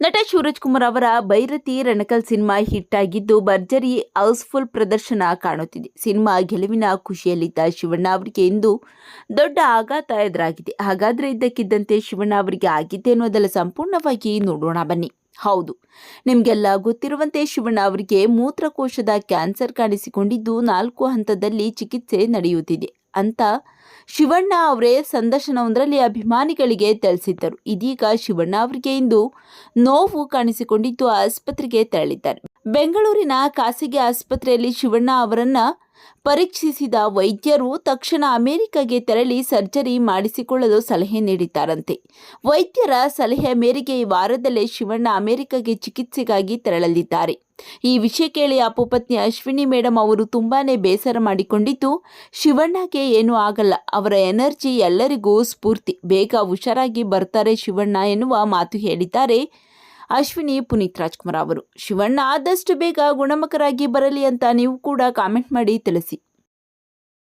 ನಟ ಸೂರಜ್ ಕುಮಾರ್ ಅವರ Byrathi ರಣಕಲ್ cinema hit ಆಗಿದ್ದು, ಭರ್ಜರಿ ಹೌಸ್ಫುಲ್ ಪ್ರದರ್ಶನ ಕಾಣುತ್ತಿದೆ. ಸಿನಿಮಾ ಗೆಲುವಿನ ಖುಷಿಯಲ್ಲಿದ್ದ ಶಿವಣ್ಣ ಅವರಿಗೆ ಇಂದು ದೊಡ್ಡ ಆಘಾತ ಎದುರಾಗಿದೆ. ಹಾಗಾದ್ರೆ ಇದ್ದಕ್ಕಿದ್ದಂತೆ ಶಿವಣ್ಣ ಅವರಿಗೆ ಆಗಿದ್ದೆ ಅನ್ನೋದೆಲ್ಲ ಸಂಪೂರ್ಣವಾಗಿ ನೋಡೋಣ ಬನ್ನಿ. ಹೌದು, ನಿಮಗೆಲ್ಲ ಗೊತ್ತಿರುವಂತೆ ಶಿವಣ್ಣ ಅವರಿಗೆ ಮೂತ್ರಕೋಶದ ಕ್ಯಾನ್ಸರ್ ಕಾಣಿಸಿಕೊಂಡಿದ್ದು, ನಾಲ್ಕು ಹಂತದಲ್ಲಿ ಚಿಕಿತ್ಸೆ ನಡೆಯುತ್ತಿದೆ. ಅಂತ ಶಿವಣ್ಣ ಅವರೇ ಸಂದರ್ಶನವೊಂದರಲ್ಲಿ ಅಭಿಮಾನಿಗಳಿಗೆ ತಿಳಿಸಿದ್ದರು. ಇದೀಗ ಶಿವಣ್ಣ ಅವರಿಗೆ ಇಂದು ನೋವು ಕಾಣಿಸಿಕೊಂಡಿದ್ದು ಆಸ್ಪತ್ರೆಗೆ ತೆರಳಿದ್ದಾರೆ. ಬೆಂಗಳೂರಿನ ಖಾಸಗಿ ಆಸ್ಪತ್ರೆಯಲ್ಲಿ ಶಿವಣ್ಣ ಅವರನ್ನ ಪರೀಕ್ಷಿಸಿದ ವೈದ್ಯರು ತಕ್ಷಣ ಅಮೆರಿಕಗೆ ತೆರಳಿ ಸರ್ಜರಿ ಮಾಡಿಸಿಕೊಳ್ಳಲು ಸಲಹೆ ನೀಡಿದ್ದಾರಂತೆ. ವೈದ್ಯರ ಸಲಹೆ ಮೇರೆಗೆ ಈ ವಾರದಲ್ಲೇ ಶಿವಣ್ಣ ಅಮೆರಿಕಗೆ ಚಿಕಿತ್ಸೆಗಾಗಿ ತೆರಳಲಿದ್ದಾರೆ. ಈ ವಿಷಯ ಕೇಳಿ ಅಪ್ಪುಪತ್ನಿ ಅಶ್ವಿನಿ ಮೇಡಮ್ ಅವರು ತುಂಬಾನೇ ಬೇಸರ ಮಾಡಿಕೊಂಡಿದ್ದು, ಶಿವಣ್ಣಗೆ ಏನೂ ಆಗಲ್ಲ. ಅವರ ಎನರ್ಜಿ ಎಲ್ಲರಿಗೂ ಸ್ಫೂರ್ತಿ. ಬೇಗ ಹುಷಾರಾಗಿ ಬರ್ತಾರೆ ಶಿವಣ್ಣ ಎನ್ನುವ ಮಾತು ಹೇಳಿದ್ದಾರೆ ಅಶ್ವಿನಿ ಪುನೀತ್ ರಾಜ್ಕುಮಾರ್ ಅವರು. ಶಿವಣ್ಣ ಆದಷ್ಟು ಬೇಗ ಗುಣಮುಖರಾಗಿ ಬರಲಿ ಅಂತ ನೀವು ಕೂಡ ಕಾಮೆಂಟ್ ಮಾಡಿ ತಿಳಿಸಿ.